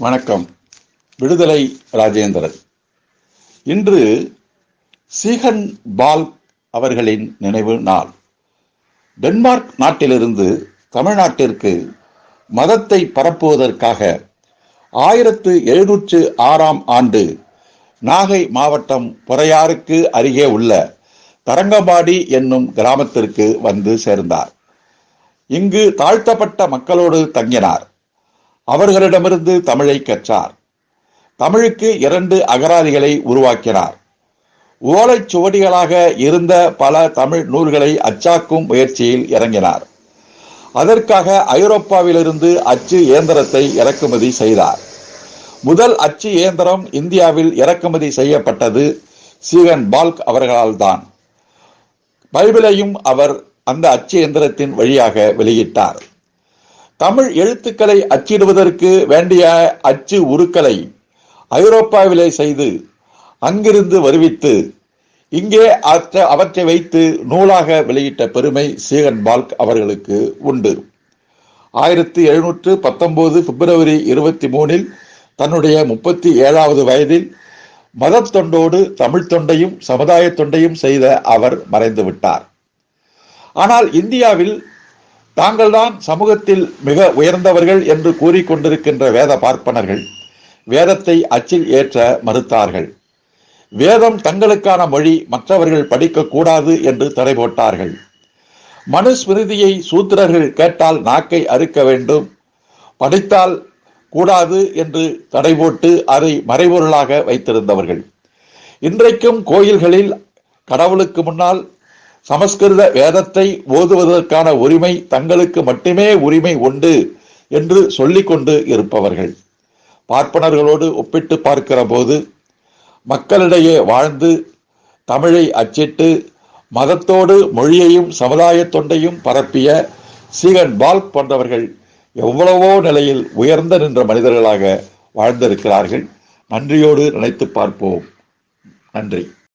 வணக்கம். விடுதலை ராஜேந்திரன். இன்று சீகன் பால் அவர்களின் நினைவு நாள். டென்மார்க் நாட்டிலிருந்து தமிழ்நாட்டிற்கு மதத்தை பரப்புவதற்காக ஆயிரத்து எழுநூற்று ஆறாம் ஆண்டு நாகை மாவட்டம் பொறையாருக்கு அருகே உள்ள தரங்கம்பாடி என்னும் கிராமத்திற்கு வந்து சேர்ந்தார். இங்கு தாழ்த்தப்பட்ட மக்களோடு தங்கினார். அவர்களிடமிருந்து தமிழை கற்றார். தமிழுக்கு இரண்டு அகராதிகளை உருவாக்கினார். ஓலைச் சுவடிகளாக இருந்த பல தமிழ் நூல்களை அச்சாக்கும் முயற்சியில் இறங்கினார். அதற்காக ஐரோப்பாவிலிருந்து அச்சு இயந்திரத்தை இறக்குமதி செய்தார். முதல் அச்சு இயந்திரம் இந்தியாவில் இறக்குமதி செய்யப்பட்டது சீகன் பால்க் அவர்களால் தான். பைபிளையும் அவர் அந்த அச்சு இயந்திரத்தின் வழியாக வெளியிட்டார். தமிழ் எழுத்துக்களை அச்சிடுவதற்கு வேண்டிய அச்சு உருக்களை ஐரோப்பாவிலே செய்து அங்கிருந்து வருவித்து இங்கே அவற்றை வைத்து நூலாக வெளியிட்ட பெருமை சீகன் பால்க் அவர்களுக்கு உண்டு. ஆயிரத்தி எழுநூற்று பத்தொன்பது பிப்ரவரி இருபத்தி மூணில் தன்னுடைய முப்பத்தி ஏழாவது வயதில் மதத்தொண்டோடு தமிழ் தொண்டையும் சமுதாய தொண்டையும் செய்த அவர் மறைந்து விட்டார் ஆனால் இந்தியாவில் தாங்கள்தான் சமூகத்தில் மிக உயர்ந்தவர்கள் என்று கூறிக்கொண்டிருக்கின்ற வேத பார்ப்பனர்கள் வேதத்தை அச்சில் ஏற்ற மறுத்தார்கள். வேதம் தங்களுக்கான மொழி மற்றவர்கள் படிக்கக்கூடாது என்று தடை போட்டார்கள். மனுஸ்மிருதியை சூத்திரர்கள் கேட்டால் நாக்கை அறுக்க வேண்டும். படித்தால் கூடாது என்று தடை போட்டு அதை மறைபொருளாக வைத்திருந்தவர்கள். இன்றைக்கும் கோயில்களில் கடவுளுக்கு முன்னால் சமஸ்கிருத வேதத்தை ஓதுவதற்கான உரிமை தங்களுக்கு மட்டுமே உரிமை உண்டு என்று சொல்லிக்கொண்டு இருப்பவர்கள். பார்ப்பனர்களோடு ஒப்பிட்டு பார்க்கிற போது மக்களிடையே வாழ்ந்து தமிழை அச்சிட்டு மதத்தோடு மொழியையும் சமுதாய தொண்டையும் பரப்பிய சீகன் பால்க் போன்றவர்கள் எவ்வளவோ நிலையில் உயர்ந்த நின்ற மனிதர்களாக வாழ்ந்திருக்கிறார்கள். நன்றியோடு நினைத்து பார்ப்போம். நன்றி.